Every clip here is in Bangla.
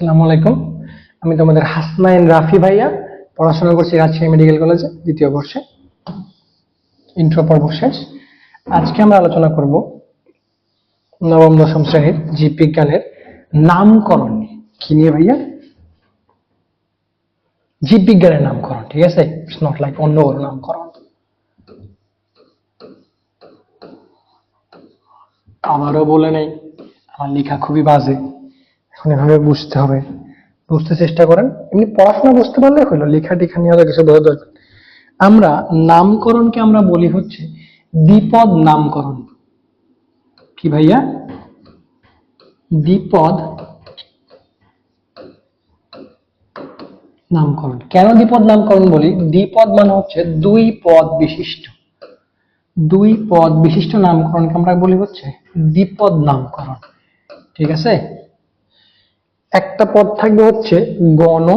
আসসালামু আলাইকুম। আমি তোমাদের হাসনাইন রাফি ভাইয়া, পড়াশোনা করছি রাজশাহী মেডিকেল কলেজে, দ্বিতীয় বর্ষে। ইন্ট্রো পর্ব শেষ। আজকে আমরা আলোচনা করব নবম দশম শ্রেণির জীববিজ্ঞানের নামকরণ কি নিয়ে ভাইয়া? জীববিজ্ঞানের নামকরণ, ঠিক আছে? ইটস নট লাইক অন্য কোনো নামকরণ। আবারও বলে নেই, আমার লেখা খুবই বাজে। এভাবে বুঝতে হবে। বুঝতে চেষ্টা করেন। এমনি পড়াশোনা বুঝতে পারলে হলো লেখা টেখা নিয়ে কিছু বোঝা দরকার। আমরা নামকরণকে আমরা বলি হচ্ছে দ্বিপদ নামকরণ। কি ভাইয়া? দ্বিপদ নামকরণ। কেন দ্বিপদ নামকরণ বলি? দ্বিপদ মানে হচ্ছে দুই পদ বিশিষ্ট। দুই পদ বিশিষ্ট নামকরণকে আমরা বলি হচ্ছে দ্বিপদ নামকরণ। ঠিক আছে? একটা পদ থাকবে হচ্ছে গণ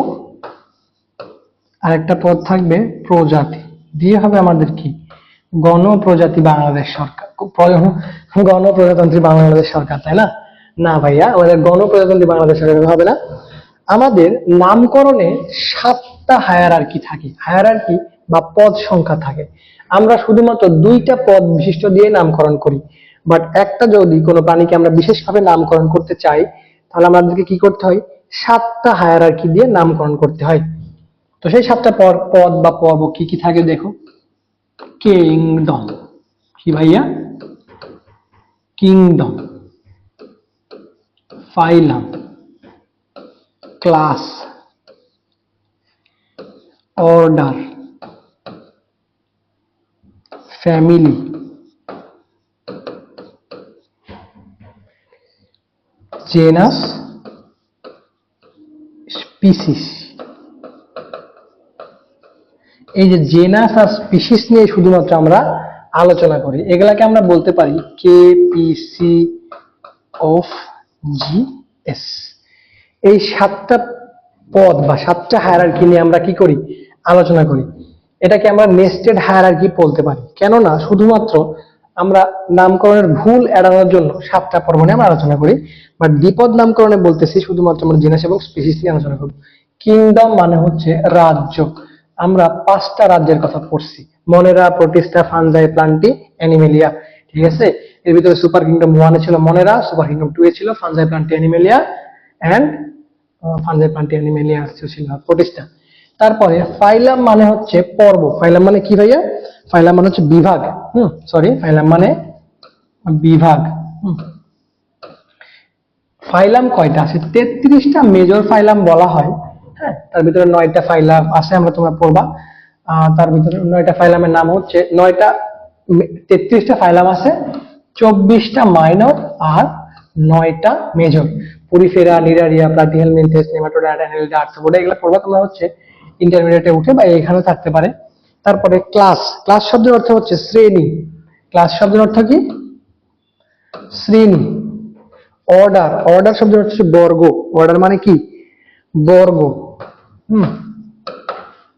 আর একটা পদ থাকবে প্রজাতি। দিয়ে হবে আমাদের কি? গণ প্রজাতি বাংলাদেশ সরকার। গণ প্রজাতন্ত্রী বাংলাদেশ সরকার, তাই না? না ভাইয়া, আমাদের গণ প্রজাতন্ত্রী বাংলাদেশ সরকার হবে না। আমাদের নামকরণে সাতটা হায়ার কি থাকে। হায়ার কি বা পদ সংখ্যা থাকে। আমরা শুধুমাত্র দুইটা পদ বিশিষ্ট দিয়ে নামকরণ করি। বাট একটা যদি কোনো প্রাণীকে আমরা বিশেষভাবে নামকরণ করতে চাই তাহলে আমাদেরকে কি করতে হয়? সাতটা হায়ার কি দিয়ে নামকরণ করতে হয়। তো সেই সাতটা পর পদ বা পর্ব কি কি থাকে দেখো? কিংডম। কি ভাইয়া? Kingdom. Phylum. Class. Order. Family. Genus species এই যে জেনাস আর স্পিসিস নিয়ে শুধুমাত্র আমরা আলোচনা করি, এগুলাকে আমরা বলতে পারি K P C of G S এই সাতটা পদ বা সাতটা হায়ারার্কি নিয়ে আমরা কি করি? আলোচনা করি। এটাকে আমরা নেস্টেড হায়ারার্কি বলতে পারি। কেননা, শুধুমাত্র আমরা নামকরণের ভুল এড়ানোর জন্য সাতটা পর্ব নিয়ে আলোচনা করি বাট দ্বিপদ নামকরণে বলতেছি শুধুমাত্র আমরা জিনাস এবং স্পিসিস নিয়ে আলোচনা করব। কিংডম মানে হচ্ছে রাজ্য। আমরা পাঁচটা রাজ্যের কথা পড়ছি। মনেরা, প্রতিষ্ঠা, ফানজাই, প্লান্টি, অ্যানিমেলিয়া। ঠিক আছে? এর ভিতরে সুপার কিংডম ওয়ানে ছিল মনেরা সুপার কিংডম টু এ ছিল fungi, plantae, animalia and fungi, plantae, animalia ছিল প্রোটিস্টা তারপরে ফাইলাম মানে হচ্ছে পর্ব। ফাইলাম মানে কি ভাইয়া? ফাইলাম মানে হচ্ছে বিভাগ। হুম সরি ফাইলাম মানে বিভাগ। ফাইলাম কয়টা? আছে তেত্রিশটা মেজর ফাইলাম বলা হয়। হ্যাঁ তার ভিতরে নয়টা ফাইলাম আছে, আমরা তোমরা পড়বা। তার ভিতরে নয়টা ফাইলামের নাম হচ্ছে নয়টা তেত্রিশটা ফাইলাম আছে, চব্বিশটা মাইনর আর নয়টা major porifera, cnidaria platyhelminthes nematoda annelida arthropoda এগুলো পড়বা। তোমরা হচ্ছে ইন্টারমিডিয়েটে উঠে বা এখানেও থাকতে পারে। তারপরে ক্লাস ক্লাস শব্দের অর্থ হচ্ছে শ্রেণি। ক্লাস শব্দের অর্থ কি? শ্রেণি। অর্ডার অর্ডার শব্দের অর্থ হচ্ছে বর্গ। অর্ডার মানে কি? বর্গ। হুম।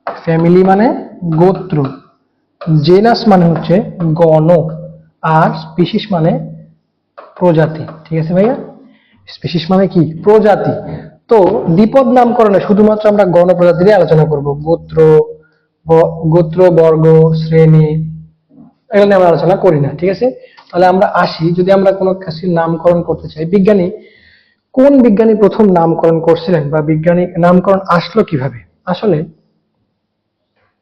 ফ্যামিলি মানে গোত্র। জেনাস মানে হচ্ছে গণ। আর স্পিসিস মানে প্রজাতি। ঠিক আছে ভাইয়া? স্পিসিস মানে কি? প্রজাতি। তো দ্বিপদ নামকরণে শুধুমাত্র আমরা গণ প্রজাতি আলোচনা করব। গোত্র গোত্র, বর্গ, শ্রেণি, এগুলো আমরা আলোচনা করি না, ঠিক আছে? তাহলে আমরা আসি, যদি আমরা কোনো কিছুর নামকরণ করতে চাই, বিজ্ঞানী, কোন বিজ্ঞানী প্রথম নামকরণ করছিলেন বা বিজ্ঞানী নামকরণ আসলো কীভাবে? আসলে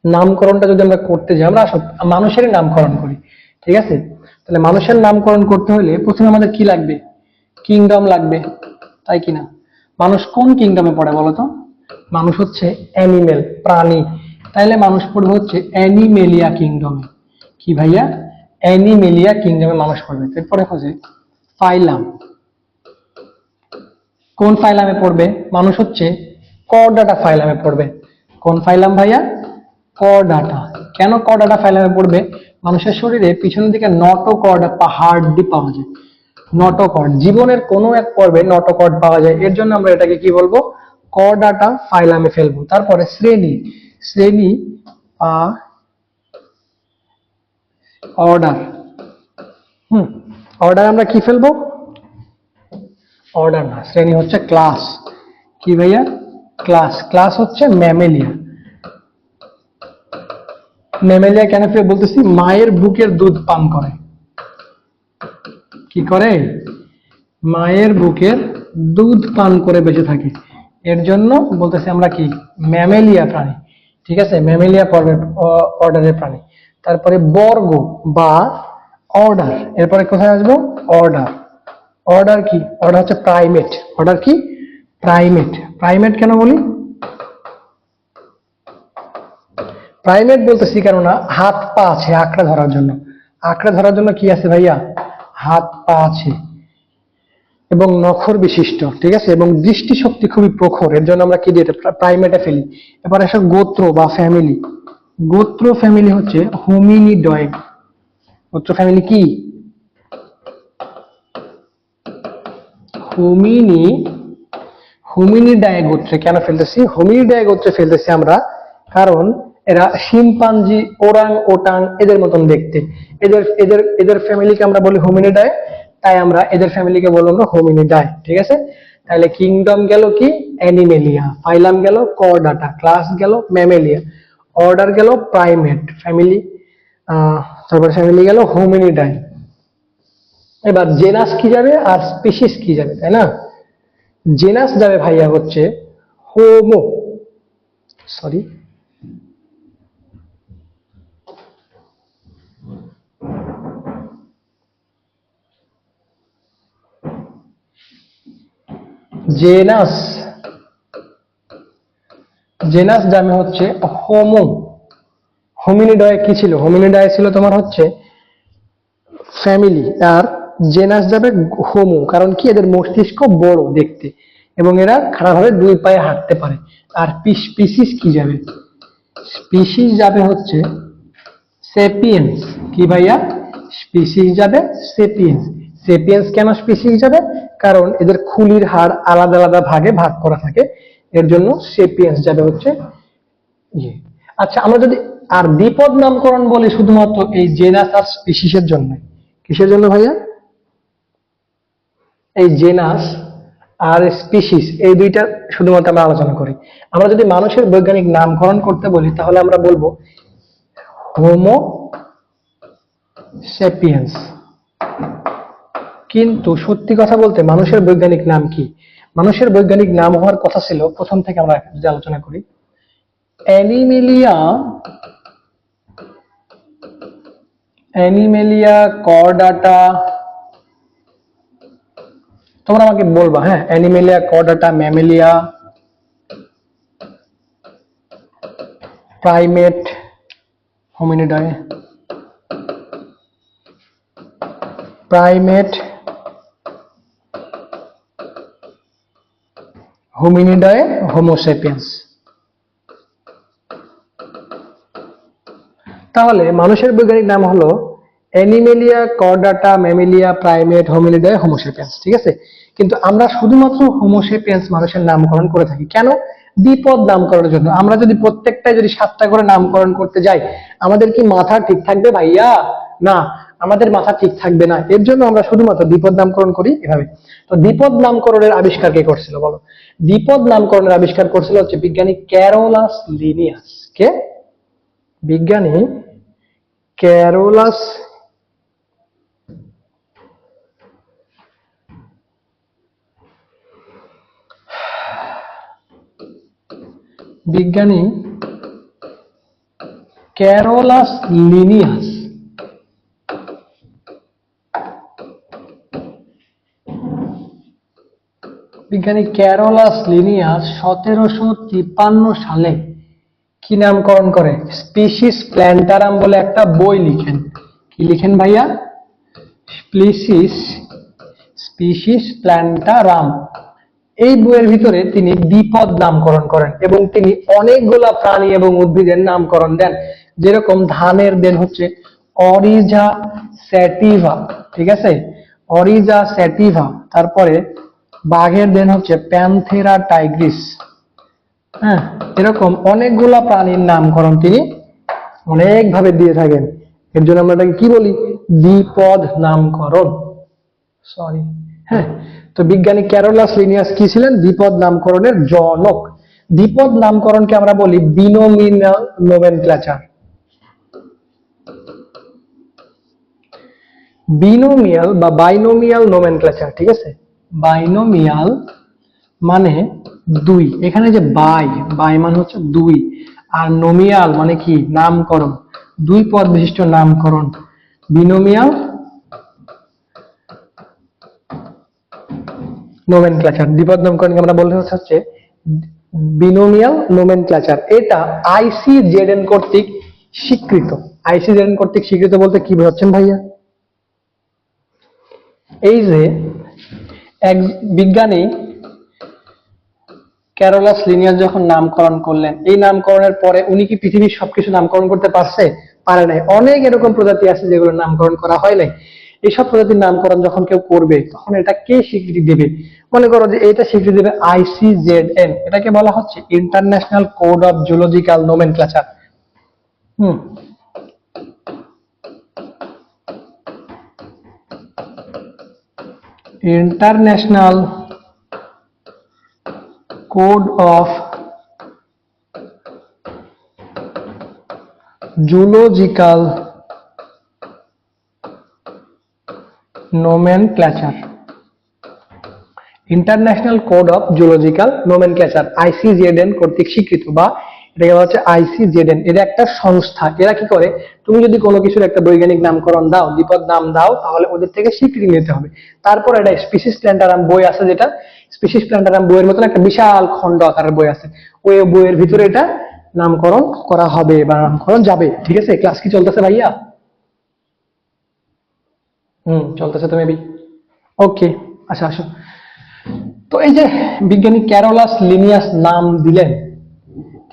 নামকরণটা যদি আমরা করতে যাই, আমরা আসলে মানুষেরই নামকরণ করি, ঠিক আছে? তাহলে মানুষের নামকরণ করতে হলে প্রথমে আমাদের কি লাগবে? কিংডম লাগবে, তাই কিনা? মানুষ কোন কিংডমে পড়ে বলতো? মানুষ হচ্ছে অ্যানিমেল, প্রাণী। তাইলে মানুষ পড়বে হচ্ছে অ্যানিমেলিয়া কিংডমে। কি ভাইয়া? অ্যানিমেলিয়া কিংডমে মানুষ পড়বে। এরপরে হচ্ছে ফাইলাম। কোন ফাইলামে পড়বে? মানুষ হচ্ছে করডাটা ফাইলামে পড়বে। কোন ফাইলাম ভাইয়া? করডাটা কেন করডাটা ফাইলামে পড়বে? মানুষের শরীরে পিছনের দিকে নটোকর্ড হাড়টি পাওয়া যায় নটোকর্ড। জীবনের কোনো এক পর্বে নটোকর্ড পাওয়া যায়। এর জন্য আমরা এটাকে কি বলব? করডাটা ফাইলামে ফেলব। তারপরে শ্রেণি। শ্রেণি অর্ডার। হুম, অর্ডার আমরা কি ফেলব? অর্ডার না, শ্রেণি হচ্ছে ক্লাস। কি ভাইয়া? ক্লাস। ক্লাস হচ্ছে ম্যামেলিয়া। ম্যামেলিয়া কেন ফের বলতেছি? মায়ের বুকের দুধ পান করে। কি করে? মায়ের বুকের দুধ পান করে বেঁচে থাকে। এর জন্য বলতেছি আমরা কি? ম্যামেলিয়া প্রাণী। ঠিক আছে? ম্যামেলিয়া পর্বের অর্ডারের প্রাণী। তারপরে বর্গ বা অর্ডার। এরপরে কোথায় আসব? অর্ডার। অর্ডার কি? অর্ডার হচ্ছে প্রাইমেট। অর্ডার কি? প্রাইমেট। প্রাইমেট কেন বলি? প্রাইমেট বলতেছি কেননা হাত পা আছে আঁকড়ে ধরার জন্য। আঁকড়ে ধরার জন্য কি আছে ভাইয়া? হাত, পা আছে। এবং নখর বিশিষ্ট, ঠিক আছে? এবং দৃষ্টিশক্তি খুবই প্রখর। এর জন্য আমরা কি দিয়ে প্রাইমেটে ফেলি। এবার আসে গোত্র বা ফ্যামিলি গোত্র ফ্যামিলি হচ্ছে হোমিনি হোমিনিডয়েড গোত্র ফ্যামিলি কি? হোমিনি হোমিনিডায় গোত্রে কেন ফেলতেছি? হোমিনিডায় গোত্রে ফেলতেছি আমরা কারণ এরা শিম্পাঞ্জি, ওরাং, ওটাং, এদের মতন দেখতে। এদের এদের এদের ফ্যামিলিকে আমরা বলি হোমিনিডায় তাই আমরা এদের ফ্যামিলিকে বলব আমরা হোমিনিডায় ঠিক আছে? তাহলে কিংডম গেল কি? অ্যানিমেলিয়া ফাইলাম গেল কর্ডাটা ক্লাস গেল ম্যামেলিয়া অর্ডার গেল প্রাইমেট ফ্যামিলি তারপর ফ্যামিলি গেল হোমিনিডায় এবার জেনাস কি যাবে আর স্পিসিস কি যাবে, তাই না? জেনাস যাবে ভাইয়া হচ্ছে হোমো সরি জেনাস। জেনাস যাবে হচ্ছে হোমো। হোমিনিডয় কি ছিল? হোমিনিডয় ছিল তোমার হচ্ছে ফ্যামিলি আর জেনাস যাবে হোমো, কারণ কি? এদের মস্তিষ্ক বড় দেখতে এবং এরা খারাপভাবে দুই পায়ে হাঁটতে পারে। আর স্পিসিস কি যাবে স্পিসিস যাবে হচ্ছে সেপিয়েন্স। কি ভাইয়া? স্পিসিস যাবে সেপিয়েন্স। সেপিয়েন্স কেন স্পিসিস হিসাবে? কারণ এদের খুলির হাড় আলাদা আলাদা ভাগে ভাগ করা থাকে। এর জন্য সেপিয়েন্স যাবে হচ্ছে ইয়ে। আচ্ছা আমরা যদি আর দ্বিপদ নামকরণ বলি শুধুমাত্র এই জেনাস আর স্পিসিসের জন্য। কিসের জন্য ভাইয়া? এই জেনাস আর স্পিসিস এই দুইটা শুধুমাত্র আমরা আলোচনা করি। আমরা যদি মানুষের বৈজ্ঞানিক নামকরণ করতে বলি, তাহলে আমরা বলব হোমো সেপিয়েন্স কিন্তু সত্যি কথা বলতে মানুষের বৈজ্ঞানিক নাম কি? মানুষের বৈজ্ঞানিক নাম হওয়ার কথা ছিল, প্রথম থেকে আমরা যদি আলোচনা করি, অ্যানিমেলিয়া অ্যানিমেলিয়া কর্ডাটা। তোমরা আমাকে বলবা হ্যাঁ animalia chordata mammalia primate hominidae. Primate hominidae homo sapiens তাহলে মানুষের বৈজ্ঞানিক নাম হলো animalia chordata mammalia primate hominidae homo sapiens ঠিক আছে? কিন্তু আমরা শুধুমাত্র হোমোসেপিয়েন্স মানুষের নামকরণ করে থাকি। কেন? দ্বিপদ নামকরণের জন্য। আমরা যদি প্রত্যেকটাই যদি সাতটা করে নামকরণ করতে যাই, আমাদের কি মাথা ঠিক থাকবে ভাইয়া? না। আমাদের মাথা ঠিক থাকবে না। এর জন্য আমরা শুধুমাত্র দ্বিপদ নামকরণ করি এভাবে। তো দ্বিপদ নামকরণের আবিষ্কার কে করছিল বলো? দ্বিপদ নামকরণের আবিষ্কার করছিল হচ্ছে বিজ্ঞানী ক্যারোলাস লিনিয়াস। কে? বিজ্ঞানী ক্যারোলাস বিজ্ঞানী ক্যারোলাস লিনিয়াস। বিজ্ঞানী ক্যারোলাস লিনিয়াস সতেরোশো তিপ্পান্ন সালে কি নামকরণ করে? স্পিসিস প্ল্যান্টারাম বলে একটা বই লিখেন। কি লিখেন ভাইয়া? Species Species Plantarum. এই বইয়ের ভিতরে তিনি বিপদ নামকরণ করেন এবং তিনি অনেকগুলা প্রাণী এবং উদ্ভিদের নামকরণ দেন। যেরকম ধানের দেন হচ্ছে অরিজা স্যাটিভা, ঠিক আছে? Oryza sativa. তারপরে বাঘের দেন হচ্ছে প্যান্থেরা টাইগ্রিস। হ্যাঁ এরকম অনেকগুলা প্রাণীর নামকরণ তিনি অনেকভাবে দিয়ে থাকেন। এর জন্য আমরা এটাকে কি বলি? দ্বিপদ নামকরণ। সরি হ্যাঁ তো বিজ্ঞানী ক্যারোলাস লিনিয়াস কি ছিলেন? দ্বিপদ নামকরণের জনক। দ্বিপদ নামকরণকে আমরা বলি বিনোমিনাল নোমেনক্লেচার বিনোমিয়াল বা বাইনোমিয়াল নোমেনক্লেচার, ঠিক আছে? বাইনোমিয়াল মানে দুই। এখানে যে বাই বাই মানে হচ্ছে দুই। আর নোমিয়াল মানে কি? নামকরণ। দুই পদ বিশিষ্ট নামকরণ। বিনোমিয়াল নোমেনক্লেচার দ্বিপদ নামকরণকে আমরা বলতে হচ্ছে বিনোমিয়াল নোমেনক্লেচার এটা আইসিজেডএন কর্তৃক স্বীকৃত। আইসিজেডএন কর্তৃক স্বীকৃত বলতে কি বোঝাচ্ছেন ভাইয়া? এই যে এক বিজ্ঞানী ক্যারোলাস লিনিয়াস যখন নামকরণ করলেন, এই নামকরণের পরে উনি কি পৃথিবীর সবকিছু নামকরণ করতে পারছে? পারে নাই। অনেক এরকম প্রজাতি আছে যেগুলো নামকরণ করা হয় নাই। এইসব প্রজাতির নামকরণ যখন কেউ করবে, তখন এটা কে স্বীকৃতি দেবে? মনে করো যে এটা স্বীকৃতি দেবে আইসিজেডএন এটাকে বলা হচ্ছে international code of zoological nomenclature hmm. International code of zoological nomenclature. International code of zoological nomenclature ICZN কর্তৃক স্বীকৃত বা এটাকে বলা হচ্ছে আইসিজেডএন এটা একটা সংস্থা। এরা কি করে? তুমি যদি কোনো কিছুর একটা বৈজ্ঞানিক নামকরণ দাও, বিপদ নাম দাও, তাহলে ওদের থেকে স্বীকৃতি নিতে হবে। তারপর এটা স্পিসিস প্ল্যান্টারাম বই আছে যেটা। স্পিসিস প্ল্যান্টারাম বইয়ের মতন একটা বিশাল খণ্ড আকারের বই আছে। ওই বইয়ের ভিতরে এটা নামকরণ করা হবে বা নামকরণ যাবে। ঠিক আছে? ক্লাস কি চলতেছে ভাইয়া? হুম, চলতেছে তো মেবি ওকে আচ্ছা আসো। তো এই যে বিজ্ঞানী ক্যারোলাস লিনিয়াস নাম দিলেন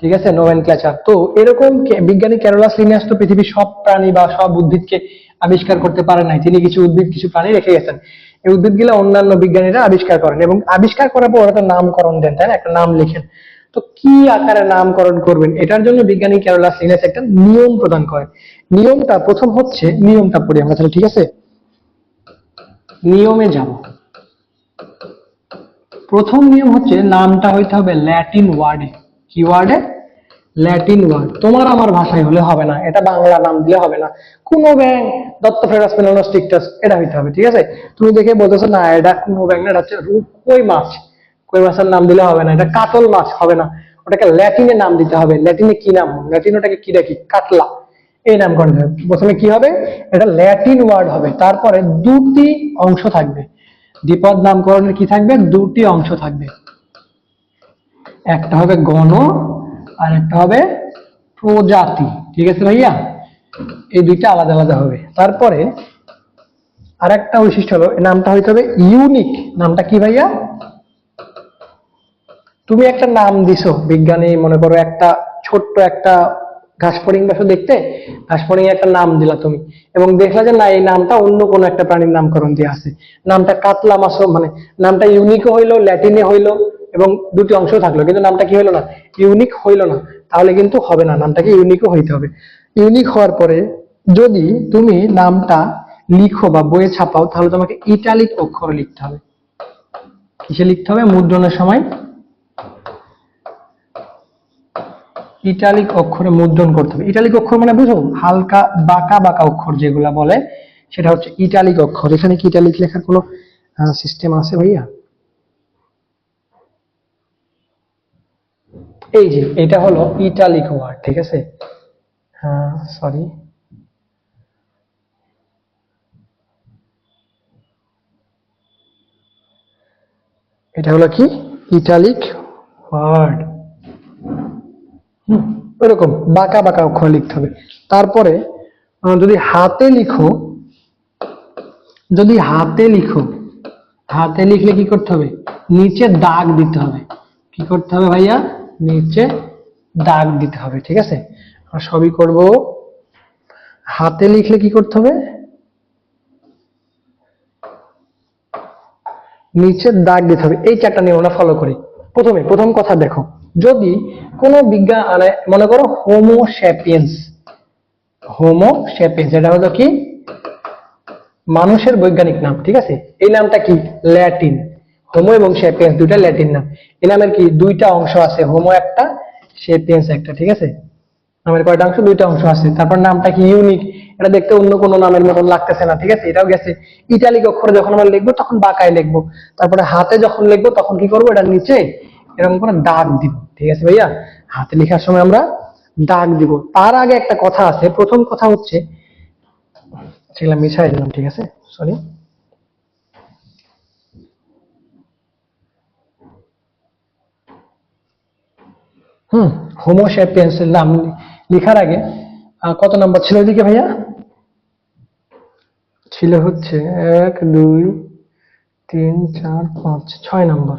ঠিক আছে? নোমেনক্লেচার তো এরকম বিজ্ঞানী ক্যারোলাস লিনিয়াস তো পৃথিবীর সব প্রাণী বা সব উদ্ভিদকে আবিষ্কার করতে পারে নাই। তিনি কিছু উদ্ভিদ, কিছু প্রাণী রেখে গেছেন। এই উদ্ভিদগুলো অন্যান্য বিজ্ঞানীরা আবিষ্কার করেন এবং আবিষ্কার করার পর ওরা নামকরণ দেন, তাই না? একটা নাম লিখেন। তো কি আকারে নামকরণ করবেন? এটার জন্য বিজ্ঞানী ক্যারোলাস লিনিয়াস একটা নিয়ম প্রদান করেন। নিয়মটা প্রথম হচ্ছে নিয়মটা পড়ি আমরা তাহলে, ঠিক আছে? নিয়মে যাব। প্রথম নিয়ম হচ্ছে নামটা হইতে হবে ল্যাটিন ওয়ার্ডে কি ওয়ার্ডে ল্যাটিন ওয়ার্ড তোমার আমার ভাষায় হলে হবে না, এটা বাংলা নাম দিলে হবে না। কোনো ব্যাং দত্ত ফেরাস স্টিকটাস এটা হইতে হবে, ঠিক আছে? তুমি দেখে বলতেছো, না, এটা কোনো ব্যাং না, এটা হচ্ছে কই মাছ? কই মাছের নাম দিলে হবে না, এটা কাতল মাছ, হবে না। ওটাকে ল্যাটিনে নাম দিতে হবে। ল্যাটিনে কি নাম? ল্যাটিন ওটাকে কি ডাকি? কাতলা। এই নাম করতে হবে। প্রথমে কি হবে? এটা ল্যাটিন ওয়ার্ড হবে। তারপরে দুটি অংশ থাকবে। দ্বিপদ নামকরণের কি থাকবে? দুটি অংশ থাকবে। একটা হবে গণ আর একটা হবে প্রজাতি। ঠিক আছে ভাইয়া? এই দুইটা আলাদা আলাদা হবে। তারপরে আরেকটা বৈশিষ্ট্য হলো নামটা হইতে হবে ইউনিক। নামটা কি ভাইয়া? তুমি একটা নাম দিছো, বিজ্ঞানী মনে করো একটা ছোট্ট একটা ঘাসফড়িং বাসু দেখতে, ঘাসফড়িং একটা নাম দিলা তুমি এবং দেখলা যে না, এই নামটা অন্য কোনো একটা প্রাণীর নামকরণ দিয়ে আছে। নামটা কাতলা মাছও মানে নামটা ইউনিকও হইল, ল্যাটিনে হইল এবং দুটি অংশ থাকল। কিন্তু নামটা কি হইল না? ইউনিক হইল না। তাহলে কিন্তু হবে না। নামটাকে ইউনিকও হইতে হবে। ইউনিক হওয়ার পরে যদি তুমি নামটা লিখো বা বইয়ে ছাপাও, তাহলে তোমাকে ইটালিক অক্ষরে লিখতে হবে। কিসে লিখতে হবে? মুদ্রণের সময়। ইটালিক অক্ষরে মুদ্রণ করতে হবে। ইটালিক অক্ষর মানে বুঝো? হালকা বাঁকা বাঁকা অক্ষর যেগুলা বলে, সেটা হচ্ছে ইটালিক অক্ষর। এখানে কি ইটালিক লেখার কোনো সিস্টেম আছে ভাইয়া? এই যে, এটা হলো ইটালিক ওয়ার্ড, ঠিক আছে? হ্যাঁ সরি এটা হলো কি? Italic word. ওইরকম বাঁকা বাঁকা অক্ষর লিখতে হবে। তারপরে যদি হাতে লিখো, যদি হাতে লিখো, হাতে লিখলে কি করতে হবে? নিচে দাগ দিতে হবে। কি করতে হবে ভাইয়া? নিচে দাগ দিতে হবে, ঠিক আছে? আমরা সবই করব। হাতে লিখলে কি করতে হবে? নিচে দাগ দিতে হবে। এই চারটা নিয়ম আমরা ফলো করি। প্রথমে, প্রথম কথা দেখো, যদি কোনো বিজ্ঞান মানে করো হোমো স্যাপিয়েন্স হোমো স্যাপিয়েন্স এটা হলো কি? মানুষের বৈজ্ঞানিক নাম, ঠিক আছে? এই নামটা কি? ল্যাটিন হোমো এবং সেপিয়েন্স দুইটা ল্যাটিন নাম। এই নামের কি দুইটা অংশ আছে? হোমো একটা, সেপিয়েন্স একটা, ঠিক আছে? নামের কয়টা অংশ? দুইটা অংশ আছে। তারপর নামটা কি ইউনিক? এটা দেখতে অন্য কোনো নামের মতন লাগতেছে না, ঠিক আছে? এটাও গেছে। ইটালিক অক্ষরে যখন আমরা লিখব, তখন বাঁকায় লিখব। তারপরে হাতে যখন লিখব, তখন কি করব? এটা নিচে এরকম করে দাগ দিব, ঠিক আছে ভাইয়া? হাতে লেখার সময় আমরা দাগ দিব। তার আগে একটা কথা আছে। প্রথম কথা হচ্ছে সেগুলা মিশাই দিলাম ঠিক আছে? সরি হুম হোমোস্যাপিয়েন্সের নাম লেখার আগে কত নম্বর ছিল ওইদিকে ভাইয়া? ছিল হচ্ছে এক, দুই, তিন, চার, পাঁচ, ছয় নম্বর।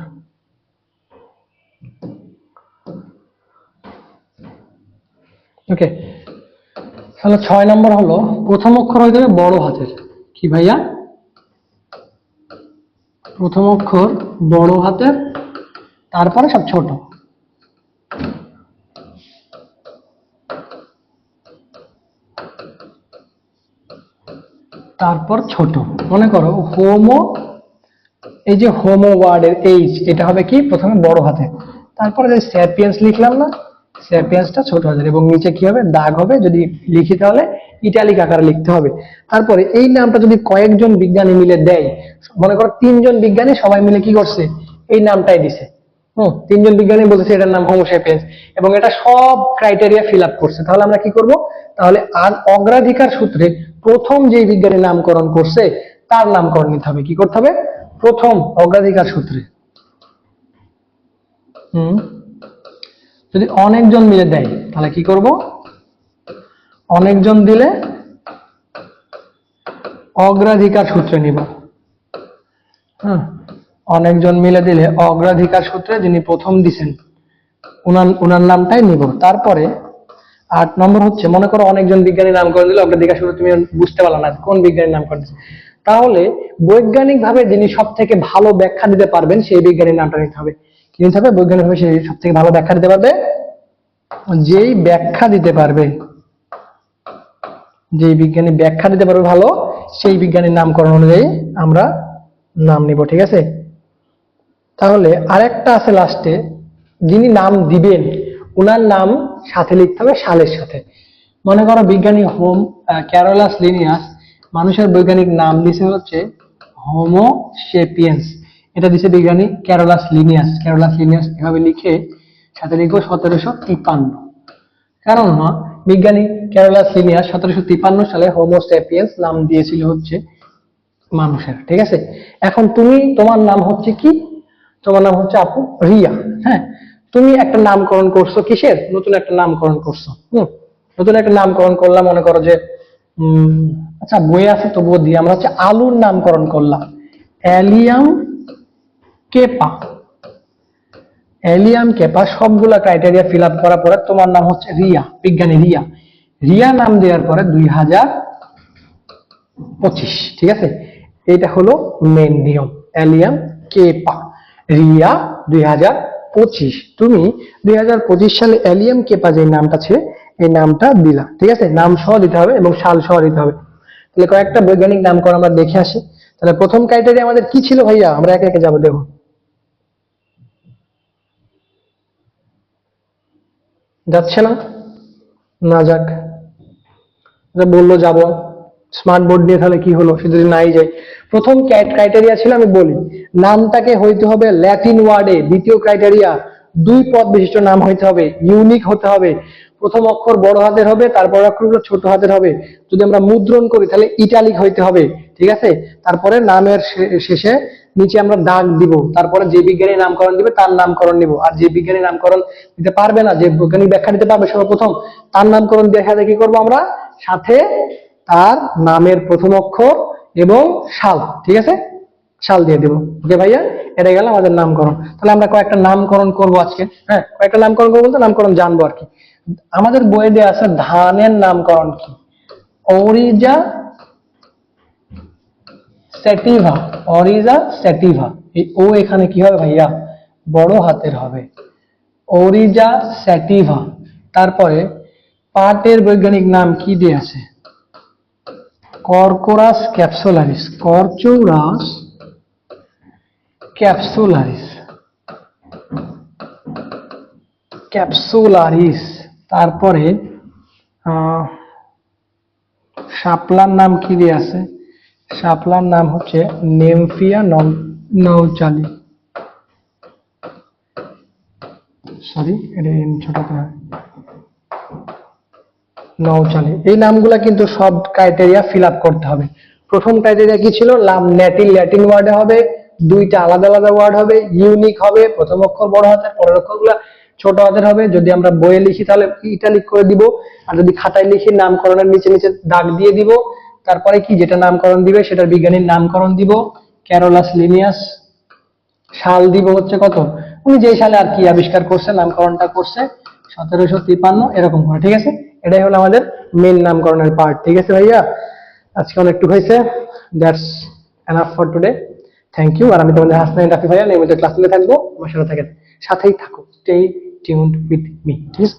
ওকে তাহলে ছয় নম্বর হলো প্রথম অক্ষর হয়ে যাবে বড় হাতের। কি ভাইয়া? প্রথম অক্ষর বড় হাতের, তারপরে সব ছোট। তারপর ছোট। মনে করো হোমো এই যে হোমো ওয়ার্ডের এইচ এটা হবে কি? প্রথমে বড় হাতে। তারপরে যে স্যাপিয়েন্স লিখলাম না স্যাপিয়েন্সটা ছোট হাতের। এবং নিচে কি হবে? দাগ হবে। যদি লিখি তাহলে ইটালিক আকারে লিখতে হবে। তারপরে এই নামটা যদি কয়েকজন বিজ্ঞানী মিলে দেয়, মনে করো তিনজন বিজ্ঞানী সবাই মিলে কি করছে? এই নামটাই দিছে। হুম, তিনজন বিজ্ঞানী বলতেছে এটার নাম হোমোসেপিয়েন্স এবং এটা সব ক্রাইটেরিয়া ফিল আপ করছে। তাহলে আমরা কি করব? তাহলে অগ্রাধিকার সূত্রে প্রথম যে বিজ্ঞানী নামকরণ করছে, তার নামকরণ নিতে হবে, কি করতে হবে? প্রথম অগ্রাধিকার সূত্রে। যদি অনেকজন মিলে দেয়, তাহলে কি করব? অনেকজন দিলে অগ্রাধিকার সূত্রে নিব। হ্যাঁ? অনেকজন মিলে দিলে অগ্রাধিকার সূত্রে যিনি প্রথম দিছেন, উনার উনার নামটাই নিব। তারপরে আট নম্বর হচ্ছে, মনে করো অনেকজন বিজ্ঞানী নামকরণ দিলে অগ্রাধিকার সূত্রে তুমি বুঝতে পারলা না কোন বিজ্ঞানীর নামকরণ তাহলে বৈজ্ঞানিক ভাবে যিনি সব থেকে ভালো ব্যাখ্যা দিতে পারবেন, সেই বিজ্ঞানীর নামটা নিতে হবে। কি নিতে হবে? বৈজ্ঞানিক ভাবে সেই সব থেকে ভালো ব্যাখ্যা দিতে পারবে? যেই ব্যাখ্যা দিতে পারবে, যেই বিজ্ঞানী ব্যাখ্যা দিতে পারবে ভালো, সেই বিজ্ঞানীর নামকরণ অনুযায়ী আমরা নাম নিব, ঠিক আছে? তাহলে আরেকটা আছে লাস্টে যিনি নাম দিবেন উনার নাম সাথে লিখতে হবে সালের সাথে। মনে করো বিজ্ঞানী হোম ক্যারোলাস লিনিয়াস মানুষের বৈজ্ঞানিক নাম দিছে হচ্ছে হোমো সেপিয়েন্স এটা দিছে বিজ্ঞানী ক্যারোলাস লিনিয়াস ক্যারোলাস লিনিয়াস এভাবে লিখে সাথে লিখব সতেরোশো তিপ্পান্ন। কারণ বিজ্ঞানী ক্যারোলাস লিনিয়াস সতেরোশো তিপ্পান্ন সালে হোমো সেপিয়েন্স নাম দিয়েছিল হচ্ছে মানুষের, ঠিক আছে? এখন তুমি, তোমার নাম হচ্ছে কি? তোমার নাম হচ্ছে আপু, রিয়া হ্যাঁ? তুমি একটা নামকরণ করছ কিসের? নতুন একটা নামকরণ করছ। হুম? নতুন একটা নামকরণ করলাম মনে করো যে আচ্ছা বই আছে তবুও দিয়ে আমরা হচ্ছে আলুর নামকরণ করলাম। অ্যালিয়াম কেপা। অ্যালিয়াম কেপা সবগুলা ক্রাইটেরিয়া ফিল আপ করার পরে তোমার নাম হচ্ছে রিয়া, বিজ্ঞানী রিয়া। রিয়া নাম দেওয়ার পরে দুই হাজার পঁচিশ, ঠিক আছে? এটা হলো মেন নিয়ম, অ্যালিয়াম কেপা। রিয়া দুই হাজার পঁচিশ, তুমি দুই হাজার পঁচিশ সালে অ্যালিয়াম কেপা যে নামটা ছিল, এই নামটা দিলা, ঠিক আছে? নাম সহ দিতে হবে এবং সাল সহ দিতে হবে। তাহলে কয়েকটা বৈজ্ঞানিক নামকরণ আমরা দেখে আসি। তাহলে প্রথম ক্রাইটেরিয়া আমাদের কি ছিল ভাইয়া? আমরা একে একে যাব, দেখো। যাচ্ছে না? না যাক। বলল যাব। স্মার্ট বোর্ড নিয়ে তাহলে কি হলো? সে যদি নাই যায়। প্রথম ক্রাইটেরিয়া ছিল, আমি বলি, নামটাকে হইতে হবে ল্যাটিন ওয়ার্ডে দ্বিতীয় ক্রাইটেরিয়া দুই পদ বিশিষ্ট নাম হইতে হবে ইউনিক হতে হবে। প্রথম অক্ষর বড় হাতের হবে, তারপর অক্ষরগুলো ছোট হাতের হবে। যদি আমরা মুদ্রণ করি, তাহলে ইটালিক হইতে হবে, ঠিক আছে? তারপরে নামের শেষে নিচে আমরা দাগ দিব। তারপরে যে বিজ্ঞানী নামকরণ দিবে, তার নামকরণ নিব। আর যে বিজ্ঞানী নামকরণ দিতে পারবে না, যে বৈজ্ঞানিক ব্যাখ্যা দিতে পারবে সর্বপ্রথম, তার নামকরণ সাথে কি করব আমরা? সাথে তার নামের প্রথম অক্ষর এবং সাল ঠিক আছে? সাল দিয়ে দেবো। ওকে ভাইয়া? এটা গেল আমাদের নামকরণ। তাহলে আমরা কয়েকটা নামকরণ করব আজকে হ্যাঁ? কয়েকটা নামকরণ করব বলতে নামকরণ জানব আর কি। আমাদের বইয়ে দেওয়া আছে ধানের নামকরণ কি? Oryza sativa oryza sativa. এই ও এখানে কি হবে ভাইয়া? বড় হাতের হবে। Oryza sativa. তারপরে পাটের বৈজ্ঞানিক নাম কি দিয়ে আছে? কর্কোরাস ক্যাপসুলারিস করচৌরাস ক্যাপসুলারিস। ক্যাপসুলারিস তারপরে আহ, শাপলার নাম কি দিয়ে আছে? শাপলার নাম হচ্ছে নেমফিয়া নৌচালি সরি এটা ছোট করে। নৌচালি। এই নামগুলা কিন্তু সব ক্রাইটেরিয়া ফিল আপ করতে হবে। প্রথম ক্রাইটেরিয়া কি ছিল? নাম ল্যাটিন ল্যাটিন ওয়ার্ডে হবে, দুইটা আলাদা আলাদা ওয়ার্ড হবে ইউনিক হবে, প্রথম অক্ষর বড় হাতের, পরের অক্ষরগুলা ছোট হাতের হবে। যদি আমরা বইয়ে লিখি তাহলে ইটালিক করে দিব। আর যদি খাতায় লিখি নামকরণের নিচে নিচে দাগ দিয়ে দিব। তারপরে কি যেটা নামকরণ দিবে সেটার বিজ্ঞানীর নামকরণ দিব। ক্যারোলাস লিনিয়াস সাল দিব হচ্ছে কত? উনি যে সালে আর কি আবিষ্কার করছে, নামকরণটা করছে, সতেরোশো তিপান্ন, এরকম করে, ঠিক আছে? এটাই হলো আমাদের মেন নামকরণের পার্ট ঠিক আছে ভাইয়া? আজকে অনেকটু হয়েছে। That's enough for today thank you আর আমি তোমাদের হাসনাইন রাফি ভাইয়া, নিয়মিত ক্লাস নিয়ে থাকব। আমার সাথে থাকেন। সাথেই থাকো। স্টে টিউন উইথ মি ঠিক আছে